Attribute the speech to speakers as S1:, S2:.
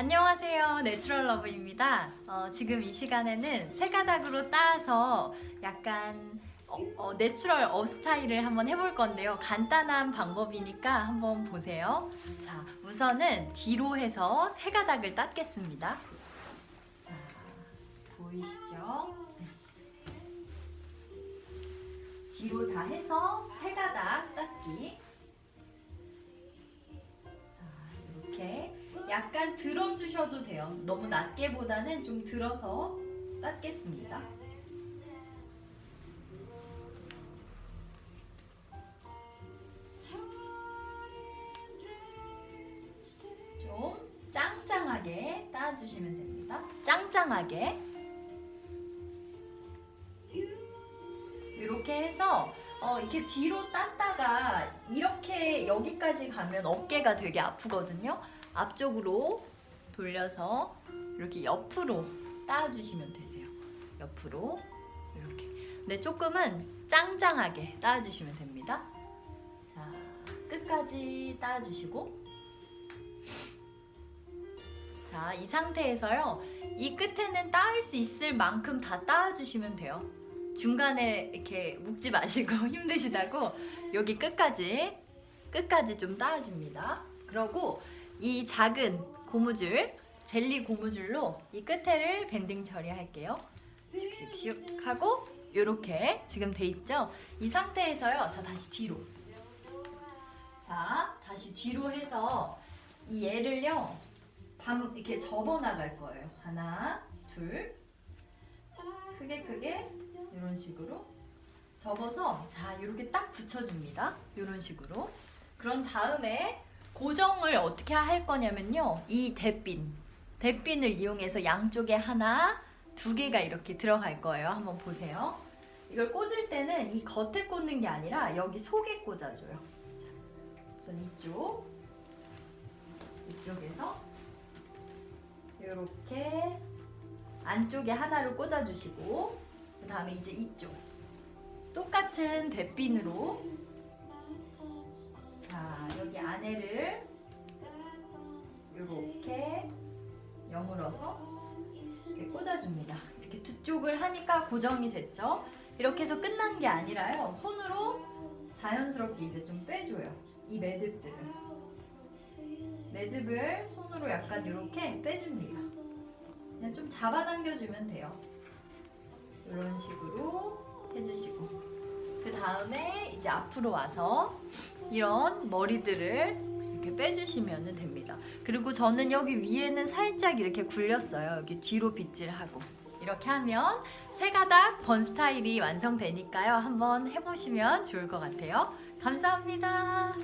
S1: 안녕하세요. 내추럴 러브입니다. 어, 지금 이 시간에는 세 가닥으로 따서 약간 어, 어, 내추럴 어 스타일을 한번 해볼 건데요. 간단한 방법이니까 한번 보세요. 자, 우선은 뒤로 해서 세 가닥을 땄겠습니다. 자, 보이시죠? 네. 뒤로 다 해서 세 가닥 땄기. 약간 들어주셔도 돼요. 너무 낮게보다는 좀 들어서 땄겠습니다. 좀 짱짱하게 따주시면 됩니다. 짱짱하게. 이렇게 해서 어, 이렇게 뒤로 땄다가 이렇게 여기까지 가면 어깨가 되게 아프거든요. 앞쪽으로 돌려서 이렇게 옆으로 따주시면 되세요. 옆으로 이렇게. 근데 조금은 짱짱하게 따주시면 됩니다. 자, 끝까지 따주시고. 자, 이 상태에서요. 이 끝에는 따을 수 있을 만큼 다 따주시면 돼요. 중간에 이렇게 묶지 마시고 힘드시다고 여기 끝까지 끝까지 좀 따줍니다. 그러고 이 작은 고무줄 젤리 고무줄로 이 끝에를 밴딩 처리할게요. 슉슉슉 하고 이렇게 지금 돼 있죠? 이 상태에서요. 자 다시 뒤로. 자 다시 뒤로 해서 이 얘를요 밤 이렇게 접어 나갈 거예요. 하나, 둘, 크게 크게 이런 식으로 접어서 자 이렇게 딱 붙여 줍니다. 이런 식으로. 그런 다음에 고정을 어떻게 할 거냐면요. 이 대핀, 대핀을 이용해서 양쪽에 하나, 두 개가 이렇게 들어갈 거예요. 한번 보세요. 이걸 꽂을 때는 이 겉에 꽂는 게 아니라 여기 속에 꽂아줘요. 자, 우선 이쪽, 이쪽에서 이렇게 안쪽에 하나를 꽂아주시고 그 다음에 이제 이쪽 똑같은 대핀으로 안에를 이렇게 여물어서 이렇게 꽂아줍니다. 이렇게 두 쪽을 하니까 고정이 됐죠. 이렇게 해서 끝난 게 아니라요. 손으로 자연스럽게 이제 좀 빼줘요. 이 매듭들을. 매듭을 손으로 약간 이렇게 빼줍니다. 그냥 좀 잡아당겨주면 돼요. 이런 식으로 해주시고 그 다음에 이제 앞으로 와서 이런 머리들을 이렇게 빼주시면 됩니다. 그리고 저는 여기 위에는 살짝 이렇게 굴렸어요. 여기 뒤로 빗질하고 이렇게 하면 세 가닥 번 스타일이 완성되니까요. 한번 해보시면 좋을 것 같아요. 감사합니다.